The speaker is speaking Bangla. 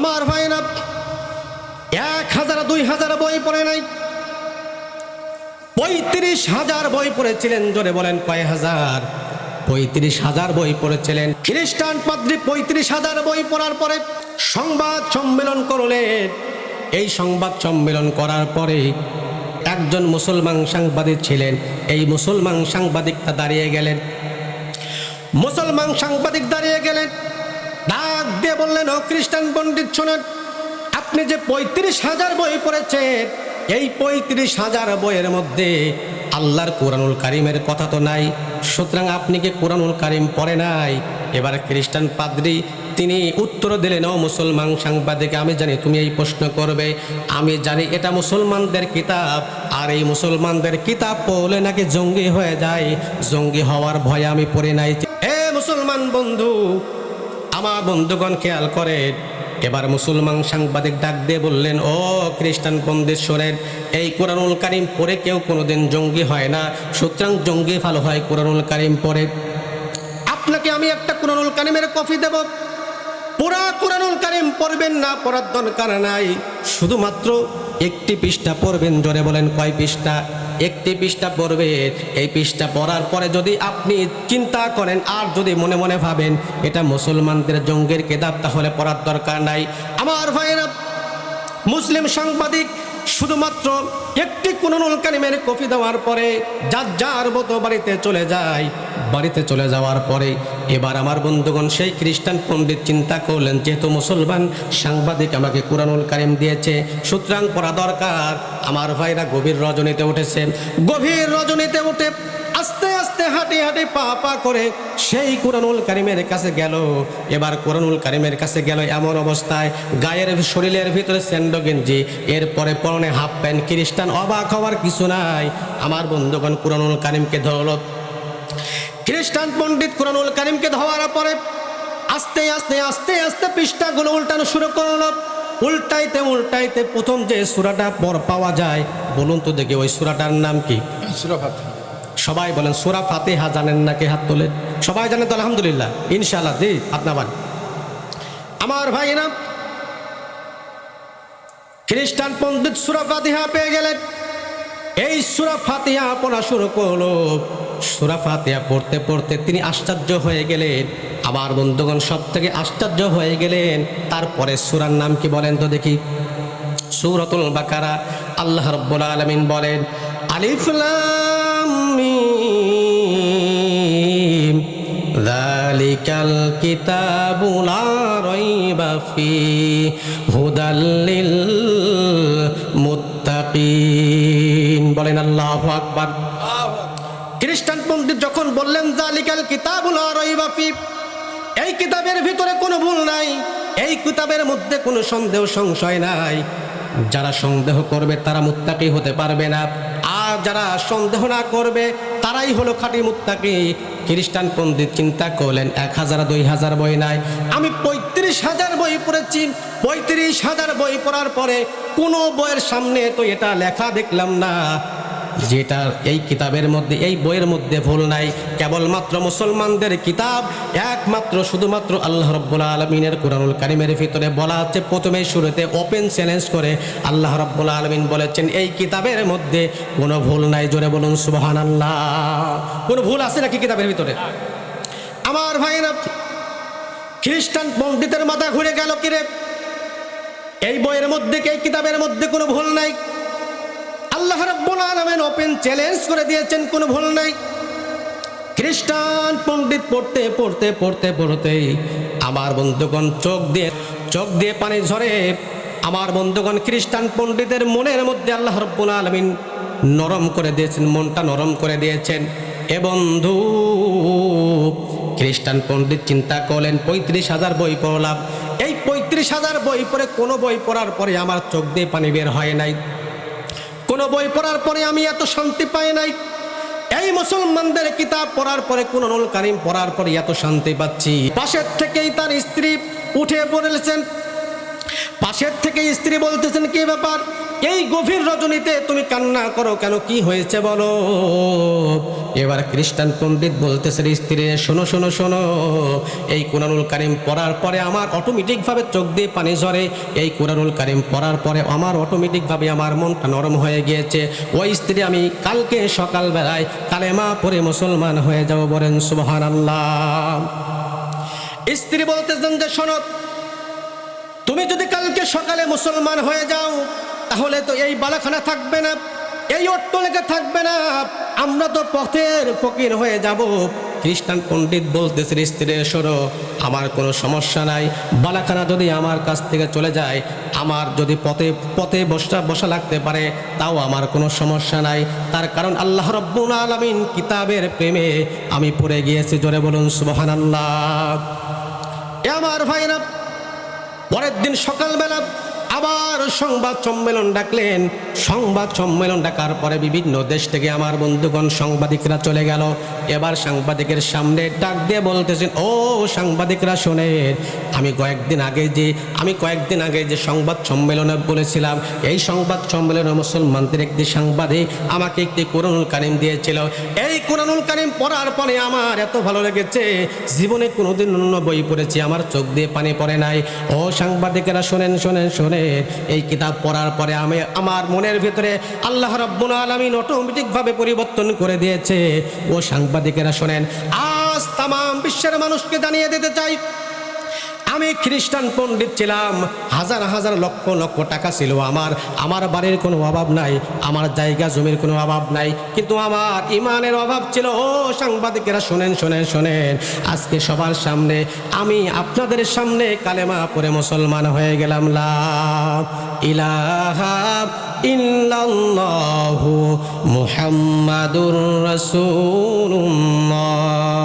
আমার ভাইরা এক হাজার, দুই হাজার বই পড়ে নাই। পঁয়ত্রিশ হাজার বই পড়েছিলেন, জোরে বলেন কয় হাজার? পঁয়ত্রিশ হাজার বই পড়েছিলেন। খ্রিস্টান পাদ্রী পঁয়ত্রিশ হাজার বই পড়ার পরে সংবাদ সম্মেলন করলেন। এই সংবাদ সম্মেলন করার পরে একজন মুসলমান সাংবাদিক ছিলেন। এই মুসলমান সাংবাদিকটা দাঁড়িয়ে গেলেন। মুসলমান সাংবাদিক দাঁড়িয়ে গেলেন। ডাক দিয়ে বললেন, ও খ্রিস্টান পণ্ডিত, শোনেন। আপনি যে পঁয়ত্রিশ হাজার বই পড়েছেন, এই পঁয়ত্রিশ হাজার বইয়ের মধ্যে আল্লাহর কোরআনুল কারিমের কথা তো নাই। সুতরাং আপনি কি কোরআনুল কারিম পড়ে নাই? এবার খ্রিস্টান পাদ্রী, তিনি উত্তর দিলেন, ও মুসলমান সাংবাদিক, আমি জানি তুমি এই প্রশ্ন করবে। আমি জানি এটা মুসলমানদের কিতাব, আর এই মুসলমানদের কিতাব পড়লে নাকি জঙ্গি হয়ে যায়। জঙ্গি হওয়ার ভয়ে আমি পড়ে নাই। এ মুসলমান বন্ধু আমার বন্ধুগণ খেয়াল করেন এবার মুসলমান সাংবাদিক ডাক দিয়ে বললেন, ও খ্রিস্টান শোনেন এই কোরআনুল কারিম পরে কেউ কোনোদিন জঙ্গি হয় না? সুতরাং জঙ্গি ভালো হয় কোরআনুল কারিম পরে আপনাকে আমি একটা কোরআনুল কারিমের কফি দেব। পুরা কোরআনুল কারিম পড়বেন না, পড়ার দরকার নাই। শুধুমাত্র একটি পৃষ্ঠা পড়বেন, জোরে বলেন, কয় পৃষ্ঠা? একটি পৃষ্ঠা পড়বে, এই পৃষ্ঠা পড়ার পরে যদি আপনি চিন্তা করেন আর যদি মনে মনে ভাবেন, এটা মুসলমানদের জঙ্গের কেদাব তাহলে পড়ার দরকার নাই। আমার ভাইয়েরা, মুসলিম সাংবাদিক শুধুমাত্র একটি কুনুল কারিমের কফি দেওয়ার পরে যার যার মতো বাড়িতে চলে যায়। বাড়িতে চলে যাওয়ার পরে এবার আমার বন্ধুগণ সেই খ্রিস্টান পণ্ডিত চিন্তা করলেন, যেহেতু মুসলমান, সাংবাদিক আমাকে কোরআনুল কারিম দিয়েছে, সুতরাং পড়া দরকার। আমার ভাইরা গভীর রজনীতে উঠেছে। গভীর রজনীতে উঠে আস্তে আস্তে হাঁটি হাঁটি পা পা করে সেই কোরআনুল কারিমের কাছে গেল। এবার কোরআনুল কারিমের কাছে গেল এমন অবস্থায় গায়ের শরীরের ভিতরে স্যান্ডো গেঞ্জি, এরপরে পরনে হাফ প্যান্ট খ্রিস্টান অবাক হওয়ার কিছু নাই। আমার বন্ধুগণ, কোরআনুল কারিমকে ধরল। খ্রিস্টান পণ্ডিত কোরআনুল কারিমকে ধরার পরে আস্তে আস্তে আস্তে আস্তে পৃষ্ঠাগুলো উল্টানো শুরু করল। উল্টাইতে উল্টাইতে প্রথম যে সুরাটা পর পাওয়া যায়, বলুন তো দেখি ওই সুরাটার নাম কি? সুরাফাত সবাই বলেন, সুরা ফাতেহা জানেন নাকি হাত তোলেন সবাই জানেন তো আলহামদুলিল্লাহ, ইনশাআল্লাহ দি হাত নামান। আমার ভাইরা খ্রিস্টান পণ্ডিত সুরা ফাতিহা পেয়ে গেলেন। এই সুরা ফাতিহা পড়া শুরু করল। সুরা ফাতিহা পড়তে পড়তে তিনি আশ্চর্য হয়ে গেলেন। আমার বন্ধুগণ সব থেকে আশ্চর্য হয়ে গেলেন। তারপরে সুরার নাম কি বলেন তো দেখি। সুরতুল বাকারা, আল্লাহ রাব্বুল আলামিন বলেন, আলিফ যালিকাল কিতাবু লা রাইবা ফি হুদাল লিল মুত্তাকিন বলেন আল্লাহু আকবার। খ্রিস্টান পণ্ডিত যখন বললেন জালিকাল কিতাবুল রাইবা ফি এই কিতাবের ভিতরে কোনো ভুল নাই, এই কিতাবের মধ্যে কোনো সন্দেহ সংশয় নাই। যারা সন্দেহ করবে তারা মুত্তাকি হতে পারবে না, আর যারা সন্দেহ না করবে তারাই হলো খাঁটি মুত্তাকি। খ্রিস্টান পণ্ডিত চিন্তা করলেন, এক হাজার, দুই হাজার বই নাই। আমি পঁয়ত্রিশ হাজার বই পড়েছি। পঁয়ত্রিশ হাজার বই পড়ার পরে কোনো বইয়ের সামনে তো এটা লেখা দেখলাম না। যেটা এই কিতাবের মধ্যে, এই বইয়ের মধ্যে ভুল নাই। কেবলমাত্র মুসলমানদের কিতাব, একমাত্র শুধুমাত্র আল্লাহ রব্বুল আলমিনের কোরআনুল কারিমের ভিতরে বলা আছে। প্রথমে শুরুতে ওপেন চ্যালেঞ্জ করে আল্লাহ রব্বুল আলমিন বলেছেন, এই কিতাবের মধ্যে কোনো ভুল নাই। জোরে বলুন সুবহান আল্লাহ কোনো ভুল আছে নাকি কিতাবের ভিতরে? আমার ভাইরা খ্রিস্টান পণ্ডিতের মাথা ঘুরে গেল কিরে? এই বইয়ের মধ্যে কি এই কিতাবের মধ্যে কোনো ভুল নাই? আল্লাহ রাব্বুল আলামিন ওপেন চ্যালেঞ্জ করে দিয়েছেন, কোনো ভুল নাই। খ্রিস্টান পণ্ডিত পড়তে পড়তে পড়তে পড়তে আমার বন্ধুগণ চোখ দিয়ে চোখ দিয়ে পানি ঝরে। আমার বন্ধুগণ খ্রিস্টান পণ্ডিতের মনের মধ্যে আল্লাহ রব্বুল আলমিন নরম করে দিয়েছেন, মনটা নরম করে দিয়েছেন। এ বন্ধু, খ্রিস্টান পণ্ডিত চিন্তা করলেন, পঁয়ত্রিশ হাজার বই পড়লাম। এই পঁয়ত্রিশ হাজার বই পড়ে, কোনো বই পড়ার পরে আমার চোখ দিয়ে পানি বের হয় নাই। কোনো বই পড়ার পরে আমি এত শান্তি পাই নাই। এই মুসলমানদের কিতাব পড়ার পরে কোন কারিম পড়ার পরে এত শান্তি পাচ্ছি। পাশের থেকেই তার স্ত্রী উঠে পড়েছেন পাশের থেকে স্ত্রী বলতেছেন, কি ব্যাপার? এই গভীর রজনীতে তুমি কান্না করো কেন? কি হয়েছে বলো? এবার খ্রিস্টান পণ্ডিত বলতেছেন, স্ত্রী, শোনো শোনো শোনো। এই কোরআনুল কারিম পড়ার পরে আমার অটোমেটিকভাবে চোখ দিয়ে পানি ঝরে। এই কোরআনুল কারিম পড়ার পরে আমার অটোমেটিকভাবে আমার মনটা নরম হয়ে গিয়েছে। ওই স্ত্রী, আমি কালকে সকালবেলায় কালেমা পরে মুসলমান হয়ে যাব বলেন সুবহান আল্লাহ স্ত্রী বলতেছেন যে, শোনো তুমি যদি কালকে সকালে মুসলমান হয়ে যাও, তাহলে তো এই বালাখানা থাকবে না, এই অট্টলেখা থাকবে না। আমরা তো পথের ফকির হয়ে যাব। খ্রিস্টান পণ্ডিত বলতেছে স্ত্রী শোনো, আমার কোনো সমস্যা নাই। বালাখানা যদি আমার কাছ থেকে চলে যায়, আমার যদি পথে পথে বসা বসা লাগতে পারে, তাও আমার কোনো সমস্যা নাই। তার কারণ আল্লাহ রব্বুল আলমিন কিতাবের প্রেমে আমি পড়ে গিয়েছি। জোরে বলুন সুবহান আল্লাহ আমার ভাইরা পরের দিন সকালবেলা আবার সংবাদ সম্মেলন ডাকলেন। সংবাদ সম্মেলন ডাকার পরে বিভিন্ন দেশ থেকে আমার বন্ধুগণ, সাংবাদিকরা চলে গেল। এবার সাংবাদিকের সামনে ডাক দিয়ে বলতেছেন, ও সাংবাদিকরা শোনেন, আমি কয়েকদিন আগে যে, আমি কয়েকদিন আগে যে সংবাদ সম্মেলনে বলেছিলাম, এই সংবাদ সম্মেলনে মুসলমানদের একটি সাংবাদিক আমাকে একটি কোরআনুল কারিম দিয়েছিল। এই কোরআনুল কারিম পড়ার পরে আমার এত ভালো লেগেছে, জীবনে কোনোদিন অন্য বই পড়েছি, আমার চোখ দিয়ে পানি পড়ে নাই। ও সাংবাদিকেরা শোনেন শোনেন শোনেন এই কিতাব পড়ার পরে আমি আমার মনের ভিতরে আল্লাহ রব্বুল আলমিন অটোমেটিকভাবে পরিবর্তন করে দিয়েছে। ও সাংবাদিকেরা শোনেন, আজ তাম বিশ্বের মানুষকে জানিয়ে দিতে চাই আমি খ্রিস্টান পণ্ডিত ছিলাম। হাজার হাজার লক্ষ লক্ষ টাকা ছিল আমার। আমার বাড়ির কোনো অভাব নাই, আমার জায়গা জমির কোনো অভাব নাই। কিন্তু আমার ইমানের অভাব ছিল। ও সাংবাদিকেরা, শোনেন শোনেন শোনেন, আজকে সবার সামনে আমি আপনাদের সামনে কালেমা পরে মুসলমান হয়ে গেলাম। লা ইলাহা ইল্লাল্লাহু মুহাম্মাদুর রাসূলুল্লাহ।